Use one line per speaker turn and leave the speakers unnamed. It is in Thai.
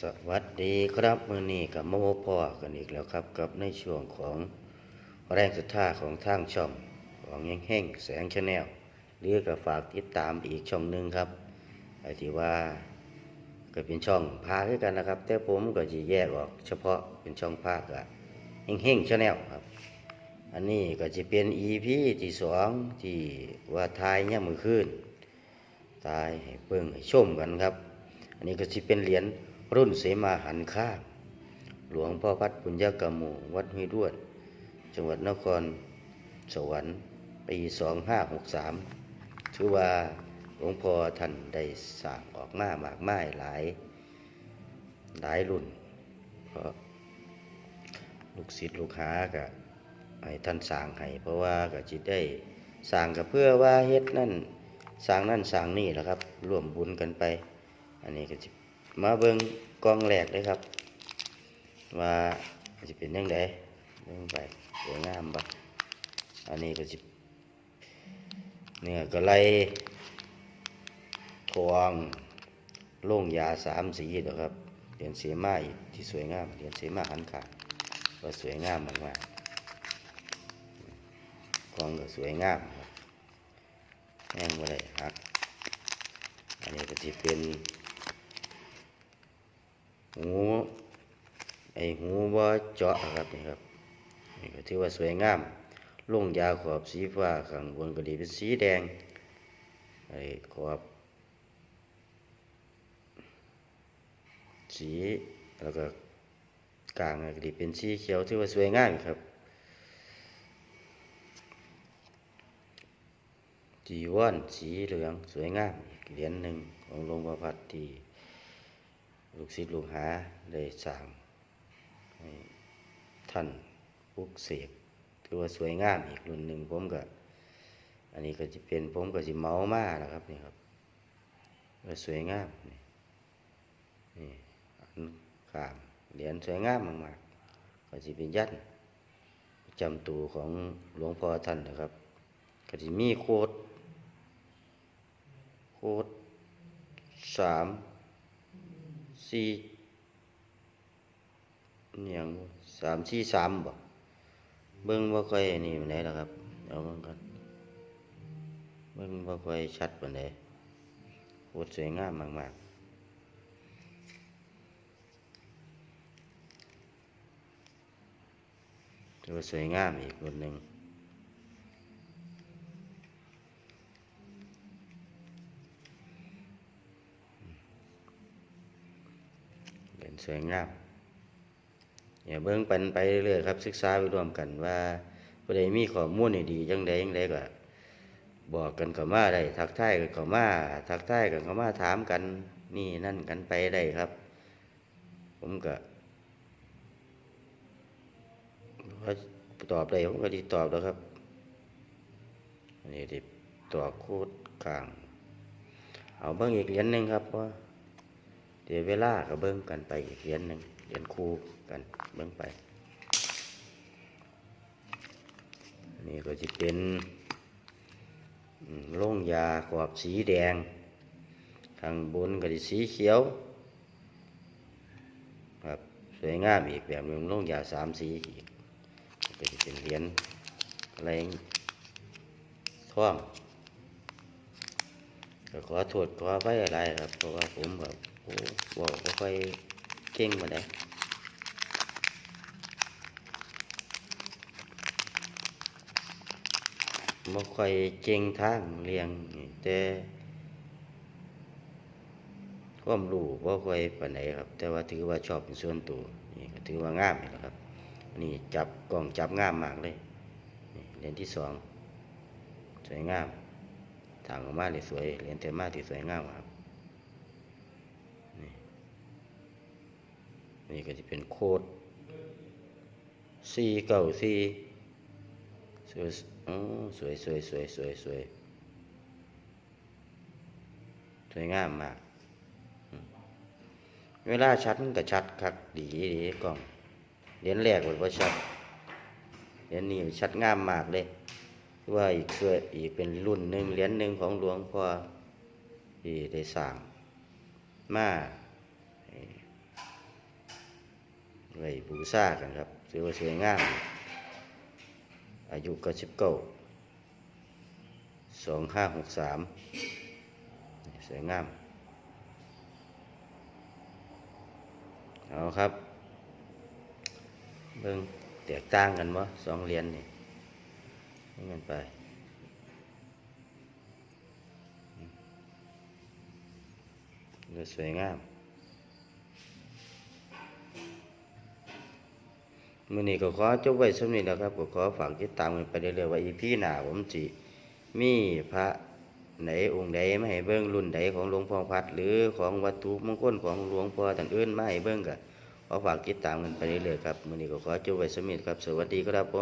สวัสดีครับมือนี้กับโมาพบพ่อกันอีกแล้วครับ กับในช่วงของแรงสุดท้ายของทางช่องของแห่งแห่งแสงชาแนลหรือก็ฝากติดตามอีกช่องหนึ่งครับไอ้ที่ว่าก็เป็นช่องพาคือกันนะครับ แต่ผมก็จะแยกออก เฉพาะเป็นช่องพากับแห่งแห่งชาแนลครับ อันนี้ก็จะเป็น EP ที่สองที่ว่าทายเนี่ยมือคืนทายให้เบิ่งให้ชมกันครับ อันนี้ก็จะเป็นเหรียญ รุ่นเสมาหันข้างหลวงพ่อพัดปุญญากรรมูวัดห้วยด้วน จังหวัดนครสวรรค์ปี2563ถือว่าหลวงพ่อท่านได้สร้างออกมามากมายหลาย หลายรุ่นเพราะลูกศิษย์ลูกหาก็ให้ท่านสร้างให้เพราะว่าก็จิตได้สร้างก็เพื่อว่าเฮ็ดนั่นสร้างนั่นสร้างนี่แหละครับร่วมบุญกันไป อันนี้ก็จะ มาเบิ่งกองแหลกเลยครับ ว่าจะเป็นยังไงเบิ่งไปสวยงามบ่อันนี้ก็จะเนี่ยก็ไล่ทองโล่งยาสามสีเด้อครับเหรียญเสมาอีกที่สวยงามเหรียญเสมาหันขาก็สวยงามมากๆกองก็สวยงามครับแห้งบ่ได้หักอันนี้ก็จะเป็น หูไอหูว่าเจาะครับนี่ครับนี่ก็ถือว่าสวยงามลงยาขอบสีฟ้าข้างบนก็ดีเป็นสีแดงไอขอบ สีแล้วก็กลางก็ดีเป็นสีเขียวถือว่าสวยงามครับจีวรสีเหลืองสวยงามอีกเหรียญหนึ่งของหลวงพ่อพัดที่ ลูกศิษย์ลูกหาได้สร้างให้ท่านปลุกเสกถือว่าสวยงามอีกรุ่นหนึ่งผมก็ อันนี้ก็จะเป็นผมก็จะเมามาแล้วครับนี่ครับก็สวยงามนี่นี่อันขามเหรียญสวยงามมากๆก็จะเป็นยันจำตัวของหลวงพ่อท่านนะครับ ก็จะมีโคดโคดสาม สี่เนี่ยงสามสี่สามบ่เบิ้งว่ค่อยนี่มันไหนล่ะครับเอาเบิ่งกันเบิ้งว่ค่อยชัดปานใดโคตรสวยงามมากๆถือว่าสวยงามอีกคนหนึ่ง นสวยงามอย่าเบิ่งปันไปเรื่อยๆครับศึกษาไปร่วมกันว่าผู้ใดมีข้อมูลดีจังใดจังใดก็บอกกันเข้ามาได้ทักทายกันเข้ามาทักทายกันเข้ามาถามกันนี่นั่นกันไปได้ครับ ผมก็ตอบได้ผมก็ดีตอบแล้วครับนนี้ดิตัวโคตรกลาง เอาเบิ่งอีกเหรียญหนึ่งครับว่า ดี๋ยวเวลาก็เบิ่งกันไปอีกเหรียญหนึ่งเหรียญคู่กันเบิ่งไปนี่ก็จะเป็นโล่งยาขอบสีแดง ข้างบนก็จะสีเขียวครับสวยงามอีกแบบหนึ่งโล่งยาสามสีอีกก็จะเป็นเหรียญอะไรท่องก็ขอโทษขอไว้อะไรครับเพราะว่าผมแบบ บอกไม่ค่อยเก่งมาได้ไม่ค่อยเก่งทางเรียงแต่ความรู้บ่ค่อยปานไหนครับ แต่ว่าถือว่าชอบเป็นส่วนตัวนี่ก็ถือว่างามนี่แหละครับ นี่จับกล่องจับงามมากเลยเหรียญที่สองสวยงามทางออกมาที่สวยเหรียญเทมาที่สวยงามครับ นี่ก็จะเป็นโคดสี่เก้าสี่สวยอ๋อสวยสวยสวยสวยสวยสวยงามมาก เวลาชัดมันก็ชัดคักดีดีกล้องเหรียญแรกมันก็ชัดเหรียญนี้ชัดงามมากเลยว่าอีกเสื้ออีกเป็นรุ่นหนึ่งเหรียญหนึ่งของหลวงพ่อที่ได้สร้างมา ไว้บูชากันครับถือว่าสวยงามอายุก็สิบเก้าสองห้าหกสามสวยงาม เอาครับ เบิ่งแตกต่างกันวะสองเหรียญนี่เบิ่งกันไปเลือสวยงาม มื่อนี้ก็ขอจบไว้สำนี้แล้วครับก็ขอฝากติดตามกันไปเรื่อยๆว่าอีพี่หน้าผมสิมีพระไหนองค์ใดไม่ให้เบิ้งรุ่นใดของหลวงพ่อพัดหรือของวัตถุมงคลของหลวงพ่อต่างอื่นไม่ให้เบิ้งกันขอฝากติดตามกันไปเรื่อยๆครับมื่อนี้ก็ขอจบไว้สำนี้ครับ สวัสดีครับผม